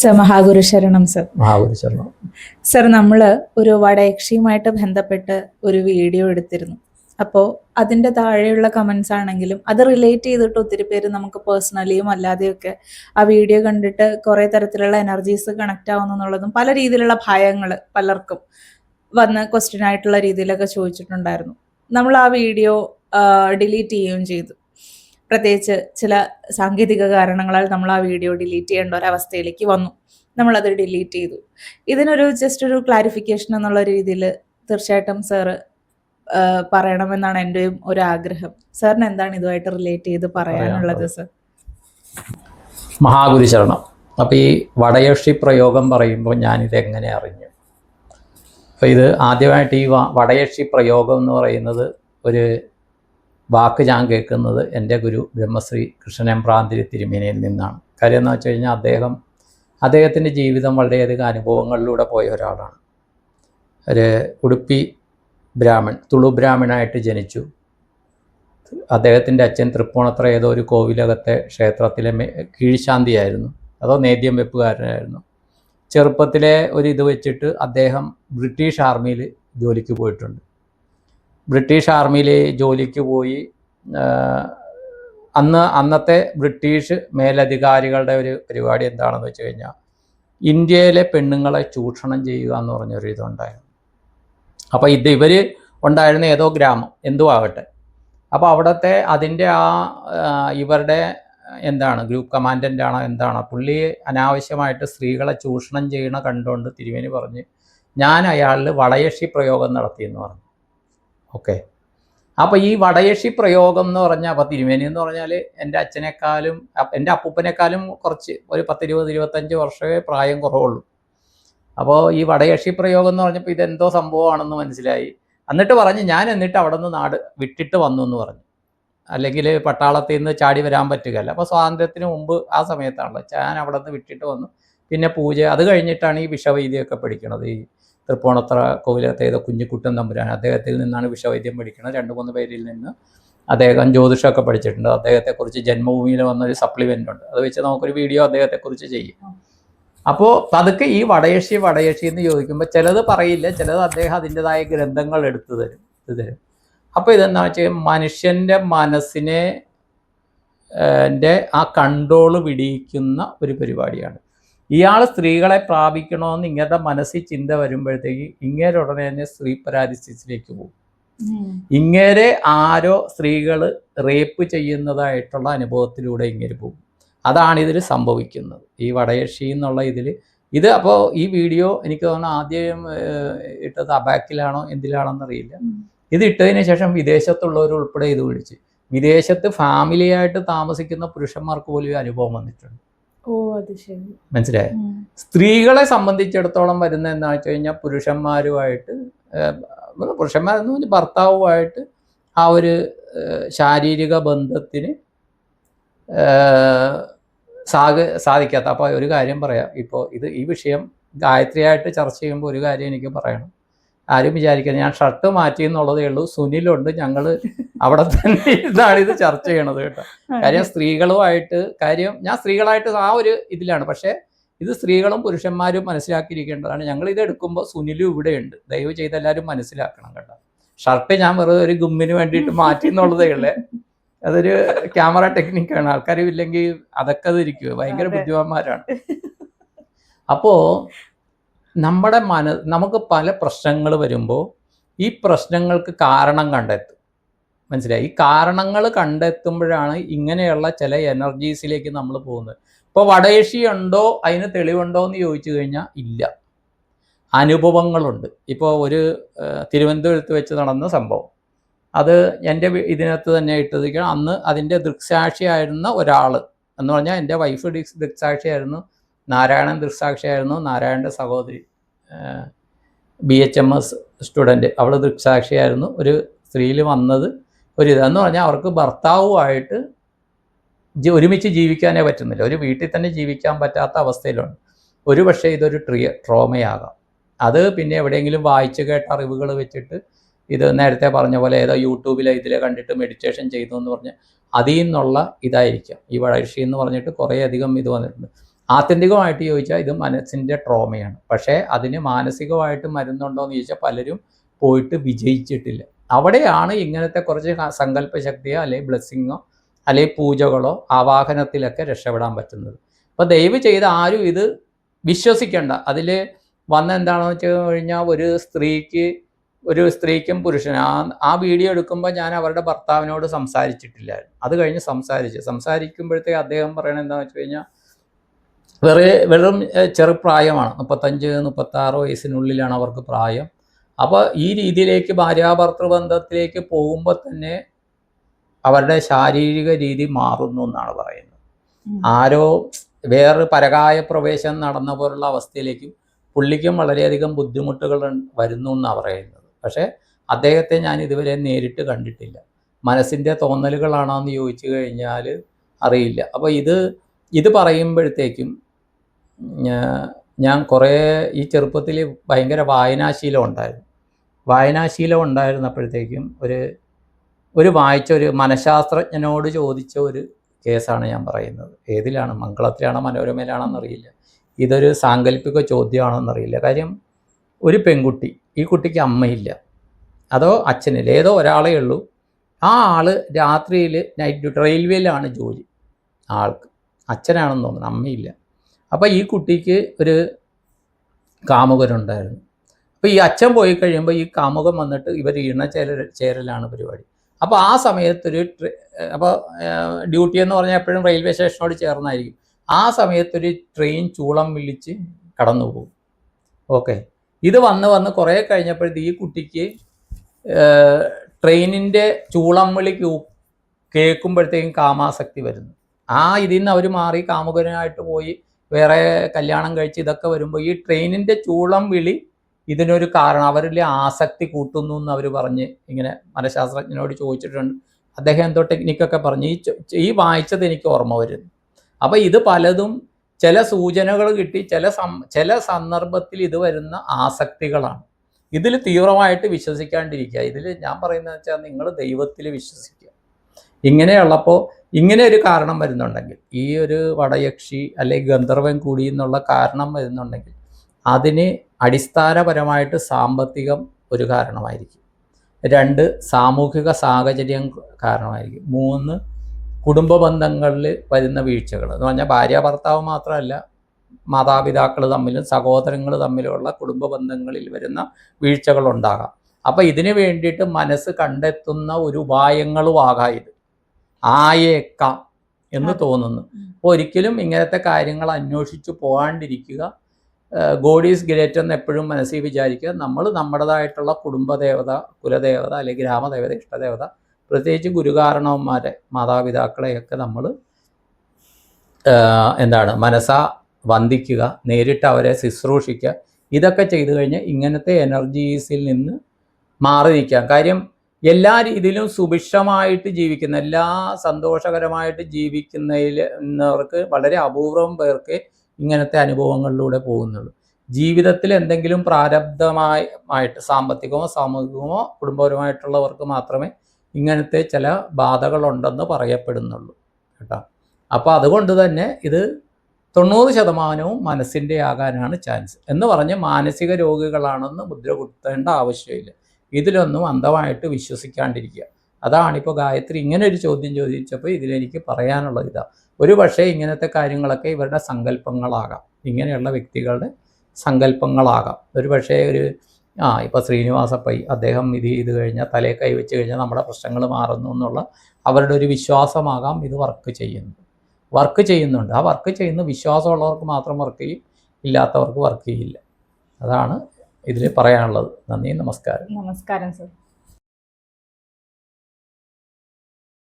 Sir മഹാഗുരു ശരണം sir. മഹാഗുരു ശരണം. Sir നമ്മൾ ഒരു വടയക്ഷിയുമായിട്ട് ബന്ധപ്പെട്ട് ഒരു വീഡിയോ എടുത്തിരുന്നു. അപ്പോ അതിന്റെ താഴെയുള്ള കമന്റ്സ് ആണെങ്കിലും അത് റിലേറ്റ് ചെയ്തിട്ട് ഒത്തിരി പേര് നമുക്ക് പേഴ്സണലിയും അല്ലാതെയൊക്കെ ആ വീഡിയോ കണ്ടിട്ട് കുറേ തരത്തിലുള്ള എനർജീസ് കണക്ട് ആവുന്നു എന്നുള്ളതും പല രീതിയിലുള്ള ഭയങ്ങൾ പലർക്കും വന്ന് ക്വസ്റ്റ്യൻ ആയിട്ടുള്ള രീതിയിലൊക്കെ ചോദിച്ചിട്ടുണ്ടായിരുന്നു. നമ്മൾ ആ വീഡിയോ ഡിലീറ്റ് ചെയ്യുകയും ചെയ്തു. പ്രത്യേകിച്ച് ചില സാങ്കേതിക കാരണങ്ങളാൽ നമ്മൾ ആ വീഡിയോ ഡിലീറ്റ് ചെയ്യേണ്ട ഒരവസ്ഥയിലേക്ക് വന്നു. നമ്മളത് ഡിലീറ്റ് ചെയ്തു. ഇതിനൊരു ജസ്റ്റ് ഒരു ക്ലാരിഫിക്കേഷൻ എന്നുള്ള രീതിയിൽ തീർച്ചയായിട്ടും സാറ് പറയണമെന്നാണ് എന്റെയും ഒരു ആഗ്രഹം. സാറിന് എന്താണ് ഇതുമായിട്ട് റിലേറ്റ് ചെയ്ത് പറയാനുള്ളത് സർ മഹാഗുരു ശരണം അപ്പോൾ ഈ വടയക്ഷി പ്രയോഗം പറയുമ്പോൾ ഞാനിത് എങ്ങനെ അറിഞ്ഞു? അപ്പോൾ ഇത് ആദ്യമായിട്ട് ഈ വടയക്ഷി പ്രയോഗം എന്ന് പറയുന്നത് ഒരു വാക്ക് ഞാൻ കേൾക്കുന്നത് എന്റെ ഗുരു ബ്രഹ്മശ്രീ കൃഷ്ണനെമ്പ്രാന്തിരി തിരുമേനിയിൽ നിന്നാണ്. കാര്യം എന്ന് വെച്ച് കഴിഞ്ഞാൽ അദ്ദേഹം അദ്ദേഹത്തിന്റെ ജീവിതം വളരെയധികം അനുഭവങ്ങളിലൂടെ പോയ ഒരാളാണ്. ഒരു ഉടുപ്പി ബ്രാഹ്മൺ തുളു ബ്രാഹ്മണായിട്ട് ജനിച്ചു. അദ്ദേഹത്തിന്റെ അച്ഛൻ തൃപ്പൂണത്ര ഏതോ ഒരു കോവിലകത്തെ ക്ഷേത്രത്തിലെ കീഴ്ശാന്തിയായിരുന്നു. അതോ നേദ്യം വെപ്പുകാരനായിരുന്നു. ചെറുപ്പത്തിലെ ഒരു ഇത് വെച്ചിട്ട് അദ്ദേഹം ബ്രിട്ടീഷ് ആർമിയിൽ ജോലിക്ക് പോയിട്ടുണ്ട്. ബ്രിട്ടീഷ് ആർമിയിൽ ജോലിക്ക് പോയി. അന്ന് അന്നത്തെ ബ്രിട്ടീഷ് മേലധികാരികളുടെ ഒരു പരിപാടി എന്താണെന്ന് വെച്ച് കഴിഞ്ഞാൽ ഇന്ത്യയിലെ പെണ്ണുങ്ങളെ ചൂഷണം ചെയ്യുക എന്ന് പറഞ്ഞൊരു ഇതുണ്ടായിരുന്നു. അപ്പോൾ ഇത് ഇവർ ഉണ്ടായിരുന്ന ഏതോ ഗ്രാമം എന്തു ആകട്ടെ. അപ്പോൾ അവിടുത്തെ അതിന്റെ ആ ഇവരുടെ എന്താണ് ഗ്രൂപ്പ് കമാൻഡന്റ് ആണോ എന്താണ് പുള്ളി അനാവശ്യമായിട്ട് സ്ത്രീകളെ ചൂഷണം ചെയ്യണ കണ്ടുകൊണ്ട് തിരുവേനി പറഞ്ഞ് ഞാൻ അയാളിൽ വളയക്ഷി പ്രയോഗം നടത്തിയെന്ന് പറഞ്ഞു. ഓക്കെ. അപ്പോൾ ഈ വടയക്ഷി പ്രയോഗം എന്ന് പറഞ്ഞാൽ അപ്പോൾ തിരുമേനി എന്ന് പറഞ്ഞാൽ എന്റെ അച്ഛനേക്കാളും എന്റെ അപ്പൂപ്പനേക്കാളും കുറച്ച് ഒരു പത്തിരുപത് ഇരുപത്തഞ്ച് വർഷമേ പ്രായം കുറവുള്ളൂ. അപ്പോൾ ഈ വടയക്ഷി പ്രയോഗം എന്ന് പറഞ്ഞപ്പോൾ ഇതെന്തോ സംഭവമാണെന്ന് മനസ്സിലായി. എന്നിട്ട് പറഞ്ഞ് ഞാൻ എന്നിട്ട് അവിടെ നിന്ന് നാട് വിട്ടിട്ട് വന്നു എന്ന് പറഞ്ഞു. അല്ലെങ്കിൽ പട്ടാളത്തിൽ നിന്ന് ചാടി വരാൻ പറ്റുകയല്ല. അപ്പോൾ സ്വാതന്ത്ര്യത്തിന് മുമ്പ് ആ സമയത്താണല്ലോ. ഞാൻ അവിടെ നിന്ന് വിട്ടിട്ട് വന്നു. പിന്നെ പൂജ അത് കഴിഞ്ഞിട്ടാണ് ഈ വിഷവൈദ്യമൊക്കെ പഠിക്കണത്. ഈ തൃപ്പൂണിത്തറ കോവിലത്തെ ഏതോ കുഞ്ഞിക്കുട്ടൻ തമ്പുരാൻ അദ്ദേഹത്തിൽ നിന്നാണ് വിഷവൈദ്യം പഠിക്കുന്നത് രണ്ട് മൂന്ന് പേരിൽ നിന്ന് അദ്ദേഹം ജ്യോതിഷമൊക്കെ പഠിച്ചിട്ടുണ്ട്. അദ്ദേഹത്തെക്കുറിച്ച് ജന്മഭൂമിയിൽ വന്നൊരു സപ്ലിമെന്റ് ഉണ്ട്. അത് വെച്ച് നമുക്കൊരു വീഡിയോ അദ്ദേഹത്തെക്കുറിച്ച് ചെയ്യും. അപ്പോൾ പതുക്കെ ഈ വടയക്ഷി വടയക്ഷി എന്ന് ചോദിക്കുമ്പോൾ ചിലത് പറയില്ല ചിലത് അദ്ദേഹം അതിന്റെതായ ഗ്രന്ഥങ്ങൾ എടുത്തു തരും ഇത് തരും. അപ്പോൾ ഇതെന്താ വെച്ചാൽ മനുഷ്യന്റെ മനസ്സിനെ ആ കൺട്രോൾ വിടിയിക്കുന്ന ഒരു പരിപാടിയാണ്. ഇയാൾ സ്ത്രീകളെ പ്രാപിക്കണമെന്ന് ഇങ്ങനത്തെ മനസ്സിൽ ചിന്ത വരുമ്പോഴത്തേക്ക് ഇങ്ങേരെ ഉടനെ തന്നെ സ്ത്രീ പരാലിസിസിലേക്ക് പോകും. ഇങ്ങേരെ ആരോ സ്ത്രീകൾ റേപ്പ് ചെയ്യുന്നതായിട്ടുള്ള അനുഭവത്തിലൂടെ ഇങ്ങനെ പോകും. അതാണ് ഇതിൽ സംഭവിക്കുന്നത്. ഈ വടയക്ഷി എന്നുള്ള ഇതിൽ ഇത് അപ്പോൾ ഈ വീഡിയോ എനിക്ക് തോന്നുന്നു ആദ്യം ഇട്ടത് അബാക്കിലാണോ എന്തിലാണെന്നറിയില്ല ഇത് ഇട്ടതിന് ശേഷം വിദേശത്തുള്ളവർ ഉൾപ്പെടെ ഇത് വിളിച്ച്. വിദേശത്ത് ഫാമിലിയായിട്ട് താമസിക്കുന്ന പുരുഷന്മാർക്ക് പോലും ഈ അനുഭവം വന്നിട്ടുണ്ട്. മനസ്സിലായോ? സ്ത്രീകളെ സംബന്ധിച്ചിടത്തോളം വരുന്ന എന്ന് വെച്ച് കഴിഞ്ഞാൽ പുരുഷന്മാരുമായിട്ട് പുരുഷന്മാരെന്ന് പറഞ്ഞാൽ ഭർത്താവുമായിട്ട് ആ ഒരു ശാരീരിക ബന്ധത്തിന് സാഗ സാധ സാധിക്കാത്ത. അപ്പോൾ ഒരു കാര്യം പറയാം. ഇപ്പോൾ ഇത് ഈ വിഷയം ഗായത്രിയായിട്ട് ചർച്ച ചെയ്യുമ്പോൾ ഒരു കാര്യം എനിക്ക് പറയണം. ആരും വിചാരിക്കുന്നത് ഞാൻ ഷർട്ട് മാറ്റി എന്നുള്ളതേ ഉള്ളൂ. സുനിലുണ്ട്. ഞങ്ങൾ അവിടെ തന്നെ ഇതാണ് ഇത് ചർച്ച ചെയ്യണത് കേട്ടോ. കാര്യം സ്ത്രീകളുമായിട്ട് കാര്യം ഞാൻ സ്ത്രീകളായിട്ട് ആ ഒരു ഇതിലാണ്. പക്ഷേ ഇത് സ്ത്രീകളും പുരുഷന്മാരും മനസ്സിലാക്കിയിരിക്കേണ്ടതാണ്. ഞങ്ങൾ ഇത് എടുക്കുമ്പോൾ സുനിലും ഇവിടെയുണ്ട്. ദയവ് ചെയ്ത് എല്ലാവരും മനസ്സിലാക്കണം കേട്ടോ. ഷർട്ട് ഞാൻ വെറുതെ ഒരു ഗുമ്മിന് വേണ്ടിയിട്ട് മാറ്റി എന്നുള്ളതേ ഉള്ളേ. അതൊരു ക്യാമറ ടെക്നിക്കാണ്. ആൾക്കാർ ഇല്ലെങ്കിൽ അതൊക്കെ അതിരിക്കുക ഭയങ്കര ബുദ്ധിമാന്മാരാണ്. അപ്പോൾ നമ്മുടെ മന നമുക്ക് പല പ്രശ്നങ്ങൾ വരുമ്പോൾ ഈ പ്രശ്നങ്ങൾക്ക് കാരണം കണ്ടെത്തും മനസ്സിലായി? ഈ കാരണങ്ങൾ കണ്ടെത്തുമ്പോഴാണ് ഇങ്ങനെയുള്ള ചില എനർജീസിലേക്ക് നമ്മൾ പോകുന്നത്. ഇപ്പോൾ വടയേഷി ഉണ്ടോ? അതിന് തെളിവുണ്ടോ എന്ന് ചോദിച്ചു കഴിഞ്ഞാൽ ഇല്ല. അനുഭവങ്ങളുണ്ട്. ഇപ്പോൾ ഒരു തിരുവനന്തപുരത്ത് വെച്ച് നടന്ന സംഭവം. അത് എന്റെ ഇതിനകത്ത് തന്നെ ഇട്ടതിരിക്കണം അന്ന് അതിന്റെ ദൃക്സാക്ഷിയായിരുന്ന ഒരാൾ എന്ന് പറഞ്ഞാൽ എന്റെ വൈഫ് ഡിക്സ് ദൃക്സാക്ഷിയായിരുന്നു. നാരായണൻ ദൃക്സാക്ഷിയായിരുന്നു. നാരായണന്റെ സഹോദരി B H M S student അവൾ ദൃക്സാക്ഷിയായിരുന്നു. ഒരു സ്ത്രീയിൽ വന്നത് ഒരു ഇതെന്ന് പറഞ്ഞാൽ അവർക്ക് ഭർത്താവുമായിട്ട് ഒരുമിച്ച് ജീവിക്കാനേ പറ്റുന്നില്ല. ഒരു വീട്ടിൽ തന്നെ ജീവിക്കാൻ പറ്റാത്ത അവസ്ഥയിലുണ്ട്. ഒരു പക്ഷേ ഇതൊരു ട്രിയ ട്രോമയാകാം. അത് പിന്നെ എവിടെയെങ്കിലും വായിച്ചു കേട്ട അറിവുകൾ വെച്ചിട്ട് ഇത് നേരത്തെ പറഞ്ഞ പോലെ ഏതോ യൂട്യൂബിലെ ഇതിലെ കണ്ടിട്ട് മെഡിറ്റേഷൻ ചെയ്തു എന്ന് പറഞ്ഞ് അതിൽ നിന്നുള്ള ഇതായിരിക്കാം. ഈ വഴർഷി എന്ന് പറഞ്ഞിട്ട് കുറേ അധികം ഇത് വന്നിട്ടുണ്ട്. ആത്യന്തികമായിട്ട് ചോദിച്ചാൽ ഇത് മനസ്സിന്റെ ട്രോമയാണ്. പക്ഷേ അതിന് മാനസികമായിട്ട് മരുന്നുണ്ടോ എന്ന് ചോദിച്ചാൽ പലരും പോയിട്ട് വിജയിച്ചിട്ടില്ല. അവിടെയാണ് ഇങ്ങനത്തെ കുറച്ച് സങ്കല്പശക്തിയോ അല്ലെങ്കിൽ ബ്ലെസ്സിങ്ങോ അല്ലെങ്കിൽ പൂജകളോ ആവാഹനത്തിലൊക്കെ രക്ഷപ്പെടാൻ പറ്റുന്നത്. അപ്പോൾ ദയവ് ചെയ്ത് ആരും ഇത് വിശ്വസിക്കേണ്ട. അതിൽ വന്ന എന്താണെന്ന് വെച്ച് കഴിഞ്ഞാൽ ഒരു സ്ത്രീക്ക് ഒരു സ്ത്രീക്കും പുരുഷനും. ആ ആ വീഡിയോ എടുക്കുമ്പോൾ ഞാൻ അവരുടെ ഭർത്താവിനോട് സംസാരിച്ചിട്ടില്ലായിരുന്നു. അത് കഴിഞ്ഞ് സംസാരിച്ചു. സംസാരിക്കുമ്പോഴത്തേക്ക് അദ്ദേഹം പറയണത് എന്താണെന്ന് വെച്ച് കഴിഞ്ഞാൽ വെറേ വെറും ചെറുപ്രായമാണ്. മുപ്പത്തഞ്ച് മുപ്പത്താറ് വയസ്സിനുള്ളിലാണ് അവർക്ക് പ്രായം. അപ്പോൾ ഈ രീതിയിലേക്ക് ഭാര്യാഭർത്തൃ ബന്ധത്തിലേക്ക് പോകുമ്പോൾ തന്നെ അവരുടെ ശാരീരിക രീതി മാറുന്നു എന്നാണ് പറയുന്നത്. ആരോ വേറെ പരകായ പ്രവേശനം നടന്ന പോലുള്ള അവസ്ഥയിലേക്കും പുള്ളിക്കും വളരെയധികം ബുദ്ധിമുട്ടുകൾ വരുന്നു എന്നാണ് പറയുന്നത്. പക്ഷേ അദ്ദേഹത്തെ ഞാൻ ഇതുവരെ നേരിട്ട് കണ്ടിട്ടില്ല. മനസ്സിന്റെ തോന്നലുകളാണോ എന്ന് ചോദിച്ചു കഴിഞ്ഞാൽ അറിയില്ല. അപ്പോൾ ഇത് ഇത് പറയുമ്പോഴത്തേക്കും ഞാൻ കുറേ ഈ ചെറുപ്പത്തിൽ ഭയങ്കര വായനാശീലം ഉണ്ടായിരുന്നു. വായനാശീലം ഉണ്ടായിരുന്നപ്പോഴത്തേക്കും ഒരു ഒരു വായിച്ച ഒരു മനഃശാസ്ത്രജ്ഞനോട് ചോദിച്ച ഒരു കേസാണ് ഞാൻ പറയുന്നത്. ഏതിലാണ്? മംഗളത്തിലാണോ? മനോരമയിലാണോന്നറിയില്ല ഇതൊരു സാങ്കല്പിക ചോദ്യമാണോന്നറിയില്ല കാര്യം ഒരു പെൺകുട്ടി ഈ കുട്ടിക്ക് അമ്മയില്ല. അതോ അച്ഛനില്ല. ഏതോ ഒരാളേ ഉള്ളൂ. ആ ആൾ രാത്രിയിൽ നൈറ്റ് ഡ്യൂട്ടി റെയിൽവേയിലാണ് ജോലി. ആൾക്ക് അച്ഛനാണെന്ന് തോന്നുന്നു അമ്മയില്ല. അപ്പോൾ ഈ കുട്ടിക്ക് ഒരു കാമുകരുണ്ടായിരുന്നു അപ്പോൾ ഈ അച്ഛൻ പോയി കഴിയുമ്പോൾ ഈ കാമുകം വന്നിട്ട് ഇവർ ഇണ ചേര ചേരലാണ് പരിപാടി. അപ്പോൾ ആ സമയത്തൊരു അപ്പോൾ ഡ്യൂട്ടി എന്ന് പറഞ്ഞാൽ എപ്പോഴും റെയിൽവേ സ്റ്റേഷനോട് ചേർന്നായിരിക്കും. ആ സമയത്തൊരു ട്രെയിൻ ചൂളം വിളിച്ച് കടന്നു പോകും. ഓക്കെ. ഇത് വന്ന് വന്ന് കുറേ കഴിഞ്ഞപ്പോഴത്തേക്ക് ഈ കുട്ടിക്ക് ട്രെയിനിന്റെ ചൂളം വിളി കേൾക്കുമ്പോഴത്തേക്കും കാമാസക്തി വരുന്നു. ആ ഇതിൽ നിന്ന് അവർ മാറി കാമുകനായിട്ട് പോയി വേറെ കല്യാണം കഴിച്ച് ഇതൊക്കെ വരുമ്പോൾ ഈ ട്രെയിനിന്റെ ചൂളം വിളി ഇതിനൊരു കാരണം. അവരിലെ ആസക്തി കൂട്ടുന്നു എന്ന് അവർ പറഞ്ഞ് ഇങ്ങനെ മനഃശാസ്ത്രജ്ഞനോട് ചോദിച്ചിട്ടുണ്ട്. അദ്ദേഹം എന്തോ ടെക്നിക്കൊക്കെ പറഞ്ഞ്. ഈ ഈ വായിച്ചത് എനിക്ക് ഓർമ്മ വരുന്നു. അപ്പോൾ ഇത് പലതും ചില സൂചനകൾ കിട്ടി ചില ചില സന്ദർഭത്തിൽ ഇത് വരുന്ന ആസക്തികളാണ്. ഇതിൽ തീവ്രമായിട്ട് വിശ്വസിക്കാണ്ടിരിക്കുക. ഇതിൽ ഞാൻ പറയുന്നത് വെച്ചാൽ നിങ്ങൾ ദൈവത്തിൽ വിശ്വസിക്കുക. ഇങ്ങനെയുള്ളപ്പോൾ ഇങ്ങനെ ഒരു കാരണം വരുന്നുണ്ടെങ്കിൽ ഈ ഒരു വടയക്ഷി അല്ലെങ്കിൽ ഗന്ധർവൻ കൂടി എന്നുള്ള കാരണം വരുന്നുണ്ടെങ്കിൽ അതിന് അടിസ്ഥാനപരമായിട്ട് സാമ്പത്തികം ഒരു കാരണമായിരിക്കും. രണ്ട് സാമൂഹിക സാഹചര്യം കാരണമായിരിക്കും. മൂന്ന് കുടുംബ ബന്ധങ്ങളിൽ വരുന്ന വീഴ്ചകൾ. എന്ന് പറഞ്ഞാൽ ഭാര്യ ഭർത്താവ് മാത്രമല്ല മാതാപിതാക്കൾ തമ്മിലും സഹോദരങ്ങൾ തമ്മിലുള്ള കുടുംബ ബന്ധങ്ങളിൽ വരുന്ന വീഴ്ചകൾ ഉണ്ടാകാം. അപ്പം ഇതിനു വേണ്ടിയിട്ട് മനസ്സ് കണ്ടെത്തുന്ന ഒരു ഉപായങ്ങളും ആകാം ഇത്. ആയേക്കാം എന്ന് തോന്നുന്നു. അപ്പോൾ ഒരിക്കലും ഇങ്ങനത്തെ കാര്യങ്ങൾ അന്വേഷിച്ച് പോകാണ്ടിരിക്കുക. ഗോഡ് ഈസ് ഗ്രേറ്റ് എന്ന് എപ്പോഴും മനസ്സിൽ വിചാരിക്കുക. നമ്മൾ നമ്മുടേതായിട്ടുള്ള കുടുംബദേവത കുലദേവത അല്ലെങ്കിൽ ഗ്രാമദേവത ഇഷ്ടദേവത പ്രത്യേകിച്ച് ഗുരുകാരണവന്മാരെ മാതാപിതാക്കളെയൊക്കെ നമ്മൾ എന്താണ് മനസ്സാ വന്ദിക്കുക നേരിട്ട് അവരെ ശുശ്രൂഷിക്കുക. ഇതൊക്കെ ചെയ്തു കഴിഞ്ഞാൽ ഇങ്ങനത്തെ എനർജീസിൽ നിന്ന് മാറി നിൽക്കാം കാര്യം എല്ലാ രീതിയിലും സുഭിക്ഷമായിട്ട് ജീവിക്കുന്ന എല്ലാ സന്തോഷകരമായിട്ട് ജീവിക്കുന്നതിൽ നിന്നവർക്ക് വളരെ അപൂർവം പേർക്ക് ഇങ്ങനത്തെ അനുഭവങ്ങളിലൂടെ പോകുന്നുള്ളൂ. ജീവിതത്തിൽ എന്തെങ്കിലും പ്രാരബ്ധമായിട്ട് സാമ്പത്തികമോ സാമൂഹികമോ കുടുംബപരമായിട്ടുള്ളവർക്ക് മാത്രമേ ഇങ്ങനത്തെ ചില ബാധകളുണ്ടെന്ന് പറയപ്പെടുന്നുള്ളൂ കേട്ടോ. അപ്പോൾ അതുകൊണ്ട് തന്നെ ഇത് തൊണ്ണൂറ് ശതമാനവും മനസ്സിന്റെ ആകാനാണ് ചാൻസ്. എന്ന് പറഞ്ഞ് മാനസിക രോഗികളാണെന്ന് മുദ്ര കുത്തേണ്ട ആവശ്യമില്ല. ഇതിലൊന്നും അന്ധമായിട്ട് വിശ്വസിക്കാണ്ടിരിക്കുക. അതാണ് ഇപ്പോൾ ഗായത്രി ഇങ്ങനെ ഒരു ചോദ്യം ചോദിച്ചപ്പോൾ ഇതിലെനിക്ക് പറയാനുള്ളത് ഇതാണ് ഒരു പക്ഷേ ഇങ്ങനത്തെ കാര്യങ്ങളൊക്കെ ഇവരുടെ സങ്കല്പങ്ങളാകാം. ഇങ്ങനെയുള്ള വ്യക്തികളുടെ സങ്കല്പങ്ങളാകാം. ഒരു പക്ഷേ ഒരു ആ ഇപ്പോൾ ശ്രീനിവാസ പൈ അദ്ദേഹം ഇത് ചെയ്ത് കഴിഞ്ഞാൽ തലേ കൈ വെച്ച് കഴിഞ്ഞാൽ നമ്മുടെ പ്രശ്നങ്ങൾ മാറുന്നു എന്നുള്ള അവരുടെ ഒരു വിശ്വാസമാകാം ഇത് വർക്ക് ചെയ്യുന്നത്. വർക്ക് ചെയ്യുന്നുണ്ട്. ആ വർക്ക് ചെയ്യുന്ന വിശ്വാസമുള്ളവർക്ക് മാത്രം വർക്ക് ചെയ്യും ഇല്ലാത്തവർക്ക് വർക്ക് ചെയ്യില്ല. അതാണ് ഇതിൽ പറയാനുള്ളത്. നന്ദി നമസ്കാരം. നമസ്കാരം സർ.